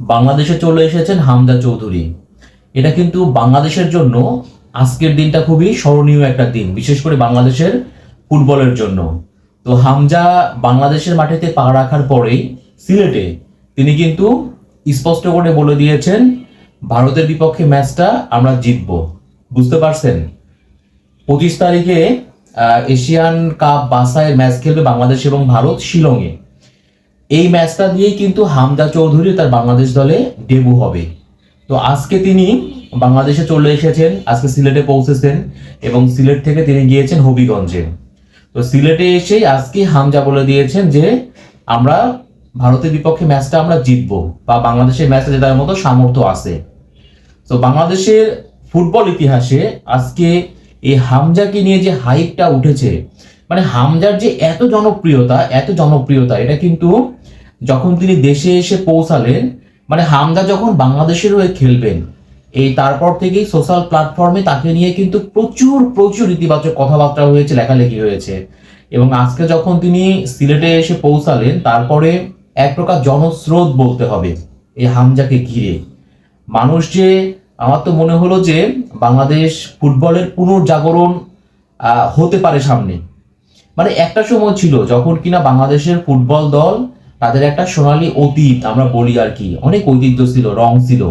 বাংলাদেশে চলে এসেছেন হামদা চৌধুরী। এটা কিন্তু বাংলাদেশের জন্য আজকের দিনটা খুবই স্মরণীয় একটা দিন, বিশেষ করে বাংলাদেশের ফুটবলের জন্য। তো হামজা বাংলাদেশের মাটিতে পা রাখার পরেই সিলেটে তিনি কিন্তু স্পষ্ট করে বলে দিয়েছেন, ভারতের বিপক্ষে ম্যাচটা আমরা জিতব। বুঝতে পারছেন? পঁচিশ তারিখে এশিয়ান কাপ বাসায় ম্যাচ খেলবে বাংলাদেশ এবং ভারত শিলংয়ে। এই ম্যাচটা দিয়েই কিন্তু হামদা চৌধুরী তার বাংলাদেশ দলে ডেবু হবে। তো আজকে তিনি বাংলাদেশে চলে এসেছেন, আজকে সিলেটে পৌঁছেছেন এবং সিলেট থেকে তিনি গিয়েছেন হবিগঞ্জে। তো সিলেটে এসেই আজকে হামজা বলে দিয়েছেন যে, আমরা ভারতের বিপক্ষে ম্যাচটা আমরা জিতবো বা বাংলাদেশের ম্যাচটা জেতার মতো সামর্থ্য আছে। তো বাংলাদেশের ফুটবল ইতিহাসে আজকে এই হামজাকে নিয়ে যে হাইপটা উঠেছে মানে হামজার যে এত জনপ্রিয়তা এত জনপ্রিয়তা, এটা কিন্তু যখন তিনি দেশে এসে পৌঁছালেন মানে হামজা যখন বাংলাদেশের হয়ে খেলবেন, এই তারপর থেকেই সোশ্যাল প্ল্যাটফর্মে তাকে নিয়ে কিন্তু প্রচুর প্রচুর ইতিবাচক কথাবার্তা হয়েছে, লেখালেখি হয়েছে। এবং আজকে যখন তিনি সিলেটে এসে পৌঁছালেন, তারপরে এক প্রকার জনস্রোত বলতে হবে এই হামজাকে ঘিরে। মানুষ যে, আমার তো মনে হলো যে বাংলাদেশ ফুটবলের পুনর্জাগরণ হতে পারে সামনে। মানে একটা সময় ছিল যখন কিনা বাংলাদেশের ফুটবল দল তাদের একটা সোনালী অতীত আমরা বলি আর কি। অনেক ঐতিহ্য ছিল, রং ছিল।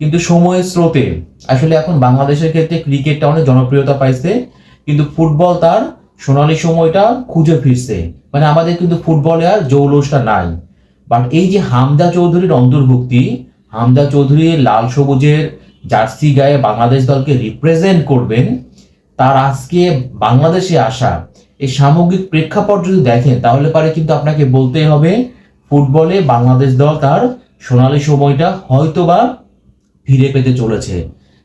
কিন্তু সময়ের স্রোতে, আসলে এখন বাংলাদেশের ক্ষেত্রে ক্রিকেটটা অনেক জনপ্রিয়তা পাইছে, কিন্তু ফুটবল তার সোনালী সময়টা খুঁজে ফিরছে। মানে আমাদের কিন্তু ফুটবলে আর জৌলসটা নাই। বাট এই যে হামদা চৌধুরীর অন্তর্ভুক্তি হামদা চৌধুরী লাল সবুজের জার্সি গায়ে বাংলাদেশ দলকে রিপ্রেজেন্ট করবেন, তার আজকে বাংলাদেশে আসা, এই সামগ্রিক প্রেক্ষাপট যদি দেখেন, তাহলে পারে কিন্তু আপনাকে বলতেই হবে ফুটবলে বাংলাদেশ দল তার সোনালী সময়টা হয়তোবা ফিরে পেতে চলেছে।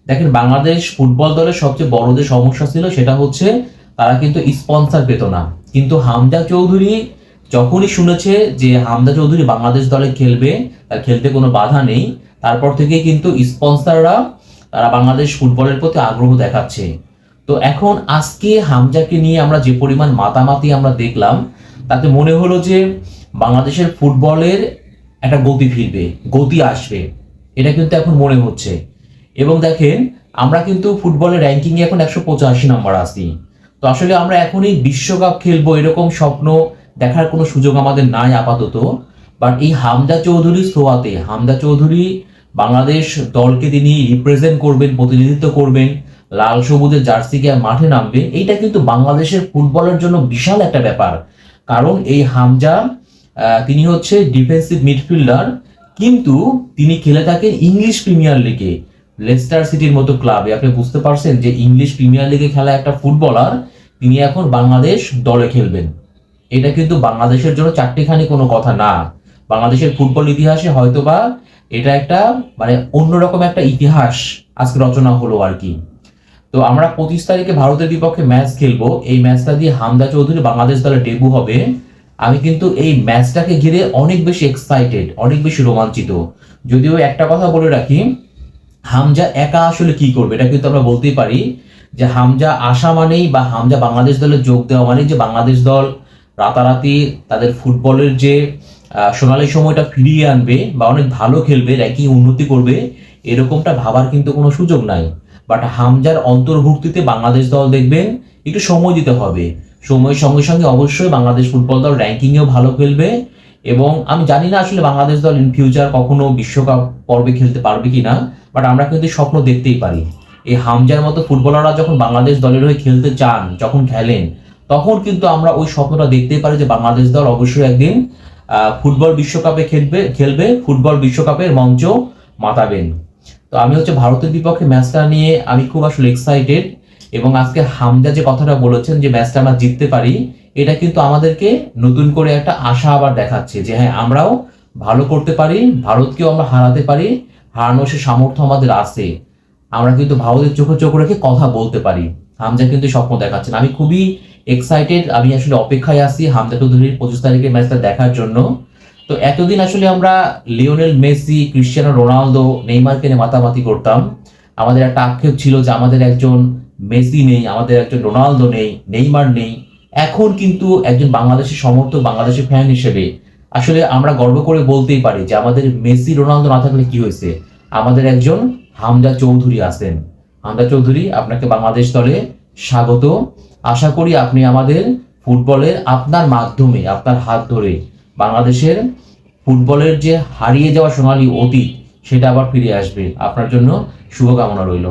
দেখেন, বাংলাদেশ ফুটবল দলের সবচেয়ে বড় যে সমস্যা ছিল সেটা হচ্ছে তারা কিন্তু স্পন্সর পেত না। কিন্তু হামদা চৌধুরী যখনই শুনেছে যে হামদা চৌধুরী বাংলাদেশ দলে খেলবে, তার খেলতে কোনো বাধা নেই, তারপর থেকে কিন্তু স্পন্সররা তারা বাংলাদেশ ফুটবলের প্রতি আগ্রহ দেখাচ্ছে। তো এখন আজকে হামজাকে নিয়ে আমরা যে পরিমাণ মাতামাতি আমরা দেখলাম, তাতে মনে হলো যে বাংলাদেশের ফুটবলের একটা গতি ফিরবে, গতি আসবে। এটা কিন্তু এখন মনে হচ্ছে। এবং দেখেন, আমরা কিন্তু ফুটবলের র্যাঙ্কিংয়ে এখন একশো পঁচাশি নাম্বার আছি। তো আসলে আমরা এখনই বিশ্বকাপ খেলব এরকম স্বপ্ন দেখার কোনো সুযোগ আমাদের নাই আপাতত। বাট এই হামদা চৌধুরী সোয়াতে হামদা চৌধুরী বাংলাদেশ দলকে তিনি রিপ্রেজেন্ট করবেন, প্রতিনিধিত্ব করবেন, লাল সবুজের জার্সি গায়ে মাঠে নামবে, এইটা কিন্তু বাংলাদেশের ফুটবলের জন্য বিশাল একটা ব্যাপার। কারণ এই হামজা তিনি হচ্ছে ডিফেন্সিভ মিডফিল্ডার কিন্তু তিনি খেলে থাকেন ইংলিশ প্রিমিয়ার লিগে লেস্টার সিটির মতো ক্লাবে আপনি বুঝতে পারছেন যে ইংলিশ প্রিমিয়ার লিগে খেলা একটা ফুটবলার তিনি এখন বাংলাদেশ দলে খেলবেন। এটা কিন্তু বাংলাদেশের জন্য চারটিখানি কোনো কথা না। বাংলাদেশের ফুটবল ইতিহাসে হয়তোবা এটা একটা মানে অন্যরকম একটা ইতিহাস আজকে রচনা হলো আর কি। তো আমরা পঁচিশ তারিখে ভারতের বিপক্ষে ম্যাচ খেলব। এই ম্যাচটা দিয়ে হামদা চৌধুরী বাংলাদেশ দলে ডেবু হবে। আমি কিন্তু এই ম্যাচটাকে ঘিরে অনেক বেশি এক্সাইটেড অনেক বেশি রোমাঞ্চিত। যদিও একটা কথা বলে রাখি, হামজা একা আসলে কি করবে? এটা কিন্তু আমরা বলতেই পারি যে হামজা আসা মানেই বা হামজা বাংলাদেশ দলে যোগ দেওয়া মানেই যে বাংলাদেশ দল রাতারাতি তাদের ফুটবলের যে সোনালি সময়টা ফিরিয়ে আনবে বা অনেক ভালো খেলবে, র্যাঙ্কিং উন্নতি করবে, এরকমটা ভাবার কিন্তু কোনো সুযোগ নাই। বাট হামজার অন্তর্ভুক্তিতে বাংলাদেশ দল দেখবেন, একটু সময় দিতে হবে। সময়ের সঙ্গে সঙ্গে অবশ্যই বাংলাদেশ ফুটবল দল র্যাঙ্কিংয়েও ভালো খেলবে। এবং আমি জানি না আসলে বাংলাদেশ দল ইন ফিউচার কখনো বিশ্বকাপ পর্বে খেলতে পারবে কিনা বাট আমরা কিন্তু স্বপ্ন দেখতেই পারি। এই হামজার মতো ফুটবলাররা যখন বাংলাদেশ দলের হয়ে খেলতে চান, যখন খেলেন, তখন কিন্তু আমরা ওই স্বপ্নটা দেখতেই পারি যে বাংলাদেশ দল অবশ্যই একদিন ফুটবল বিশ্বকাপে খেলবে খেলবে, ফুটবল বিশ্বকাপের মঞ্চ মাতাবেন। তো আমি হচ্ছে ভারতের বিপক্ষে ম্যাচটা নিয়ে আমি খুব আসলে এক্সাইটেড এবং আজকে হামজা যে কথাটা বলেছেন যে ম্যাচটা আমরা জিততে পারি, এটা কিন্তু আমাদেরকে নতুন করে একটা আশা আবার দেখাচ্ছে যে হ্যাঁ আমরাও ভালো করতে পারি, ভারতকেও আমরা হারাতে পারি, হারানোর সে সামর্থ্য আমাদের আছে। আমরা কিন্তু ভারতের চোখে চোখ রেখে কথা বলতে পারি। হামজা কিন্তু স্বপ্ন দেখাচ্ছেন। আমি খুবই এক্সাইটেড আমি আসলে অপেক্ষায় আছি হামজা চৌধুরীর পঁচিশ তারিখের ম্যাচটা দেখার জন্য। তো এতদিন আসলে আমরা লিওনেল মেসি, ক্রিশ্চিয়ানো রোনালদো, নেইমারকে নিয়ে মাতামাতি করতাম। আমাদের একটা আক্ষেপ ছিল যে আমাদের একজন মেসি নেই, আমাদের একজন রোনালদো নেই, নেইমার নেই। এখন কিন্তু একজন বাংলাদেশের সমর্থক বাংলাদেশের ফ্যান হিসেবে আসলে আমরা গর্ব করে বলতেই পারি যে আমাদের মেসি, রোনালদো না থাকলে কি হয়েছে? আমাদের একজন হামজা চৌধুরী আছেন। হামজা চৌধুরী, আপনাকে বাংলাদেশ দলে স্বাগত। আশা করি আপনি আমাদের ফুটবলের আপনার মাধ্যমে, আপনার হাত ধরে বাংলাদেশের ফুটবলের যে হারিয়ে যাওয়া সোনালী অতীত, সেটা আবার ফিরে আসবে। আপনার জন্য শুভকামনা রইল।